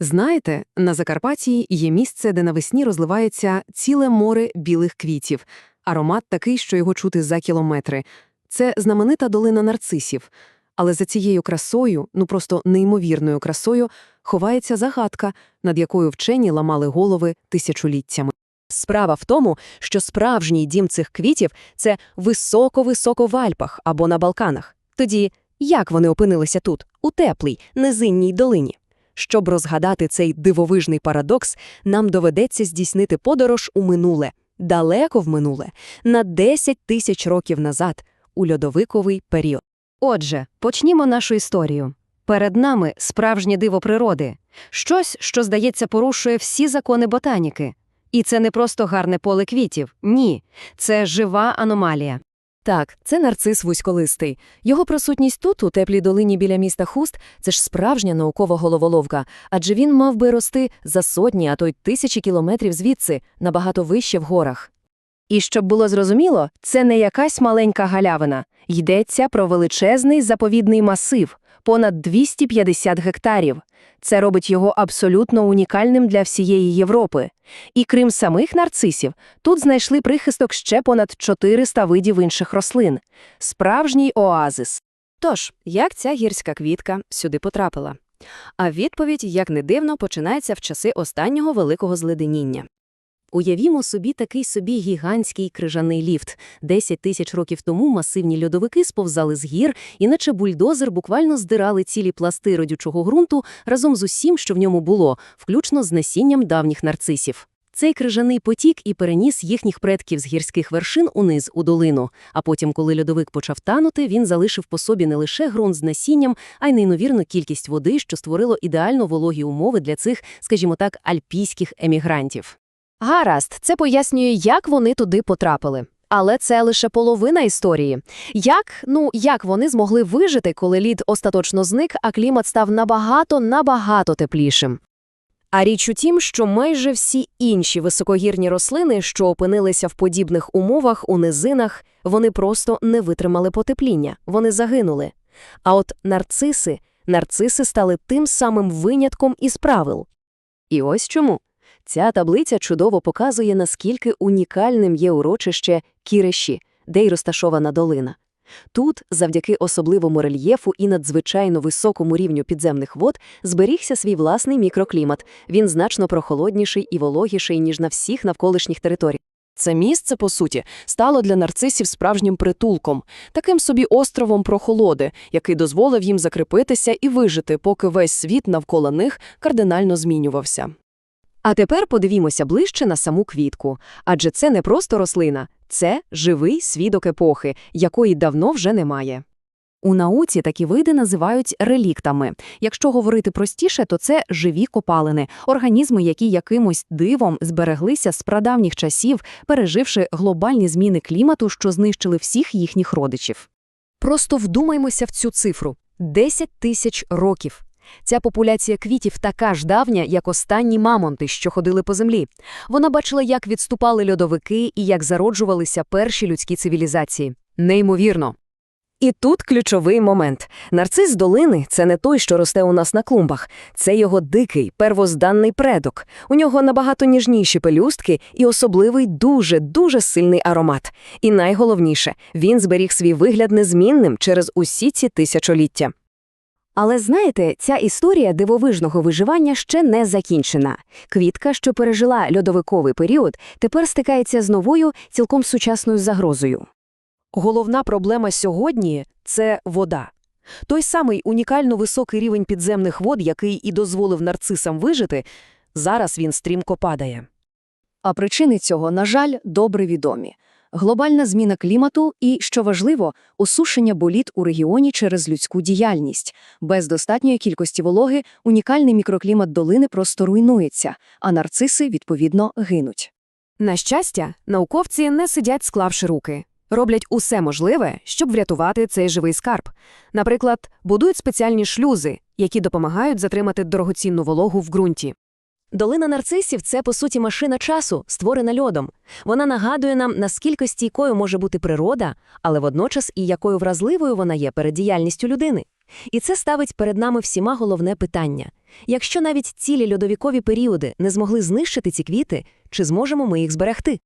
Знаєте, на Закарпатті є місце, де навесні розливається ціле море білих квітів. Аромат такий, що його чути за кілометри. Це знаменита долина нарцисів. Але за цією красою, ну просто неймовірною красою, ховається загадка, над якою вчені ламали голови тисячоліттями. Справа в тому, що справжній дім цих квітів – це високо-високо в Альпах або на Балканах. Тоді як вони опинилися тут, у теплій, низинній долині? Щоб розгадати цей дивовижний парадокс, нам доведеться здійснити подорож у минуле, далеко в минуле, на 10 тисяч років назад, у льодовиковий період. Отже, почнімо нашу історію. Перед нами справжнє диво природи. Щось, що, здається, порушує всі закони ботаніки. І це не просто гарне поле квітів. Ні. Це жива аномалія. Так, це нарцис вузьколистий. Його присутність тут, у теплій долині біля міста Хуст, це ж справжня наукова головоловка, адже він мав би рости за сотні, а то й тисячі кілометрів звідси, набагато вище в горах. І щоб було зрозуміло, це не якась маленька галявина. Йдеться про величезний заповідний масив, понад 250 гектарів. Це робить його абсолютно унікальним для всієї Європи. І крім самих нарцисів, тут знайшли прихисток ще понад 400 видів інших рослин. Справжній оазис. Тож, як ця гірська квітка сюди потрапила? А відповідь, як не дивно, починається в часи останнього великого зледеніння. Уявімо собі такий собі гігантський крижаний ліфт. Десять тисяч років тому масивні льодовики сповзали з гір, і наче бульдозер буквально здирали цілі пласти родючого ґрунту разом з усім, що в ньому було, включно з насінням давніх нарцисів. Цей крижаний потік і переніс їхніх предків з гірських вершин униз у долину, а потім, коли льодовик почав танути, він залишив по собі не лише ґрунт з насінням, а й неймовірну кількість води, що створило ідеально вологі умови для цих, скажімо так, альпійських емігрантів. Гаразд, це пояснює, як вони туди потрапили. Але це лише половина історії. Як, ну, як вони змогли вижити, коли лід остаточно зник, а клімат став набагато-набагато теплішим? А річ у тім, що майже всі інші високогірні рослини, що опинилися в подібних умовах у низинах, вони просто не витримали потепління, вони загинули. А от нарциси, нарциси стали тим самим винятком із правил. І ось чому. Ця таблиця чудово показує, наскільки унікальним є урочище Кіреші, де й розташована долина. Тут, завдяки особливому рельєфу і надзвичайно високому рівню підземних вод, зберігся свій власний мікроклімат. Він значно прохолодніший і вологіший, ніж на всіх навколишніх територіях. Це місце, по суті, стало для нарцисів справжнім притулком, таким собі островом прохолоди, який дозволив їм закріпитися і вижити, поки весь світ навколо них кардинально змінювався. А тепер подивімося ближче на саму квітку, адже це не просто рослина, це живий свідок епохи, якої давно вже немає. У науці такі види називають реліктами. Якщо говорити простіше, то це живі копалини, організми, які якимось дивом збереглися з прадавніх часів, переживши глобальні зміни клімату, що знищили всіх їхніх родичів. Просто вдумаймося в цю цифру – 10 тисяч років. Ця популяція квітів така ж давня, як останні мамонти, що ходили по землі. Вона бачила, як відступали льодовики і як зароджувалися перші людські цивілізації. Неймовірно. І тут ключовий момент. Нарцис долини – це не той, що росте у нас на клумбах. Це його дикий, первозданний предок. У нього набагато ніжніші пелюстки і особливий дуже-дуже сильний аромат. І найголовніше – він зберіг свій вигляд незмінним через усі ці тисячоліття. Але знаєте, ця історія дивовижного виживання ще не закінчена. Квітка, що пережила льодовиковий період, тепер стикається з новою, цілком сучасною загрозою. Головна проблема сьогодні – це вода. Той самий унікально високий рівень підземних вод, який і дозволив нарцисам вижити, зараз він стрімко падає. А причини цього, на жаль, добре відомі. Глобальна зміна клімату і, що важливо, осушення боліт у регіоні через людську діяльність. Без достатньої кількості вологи унікальний мікроклімат долини просто руйнується, а нарциси, відповідно, гинуть. На щастя, науковці не сидять склавши руки. Роблять усе можливе, щоб врятувати цей живий скарб. Наприклад, будують спеціальні шлюзи, які допомагають затримати дорогоцінну вологу в ґрунті. Долина нарцисів це, по суті, машина часу, створена льодом. Вона нагадує нам, наскільки стійкою може бути природа, але водночас і якою вразливою вона є перед діяльністю людини. І це ставить перед нами всіма головне питання. Якщо навіть цілі льодовікові періоди не змогли знищити ці квіти, чи зможемо ми їх зберегти?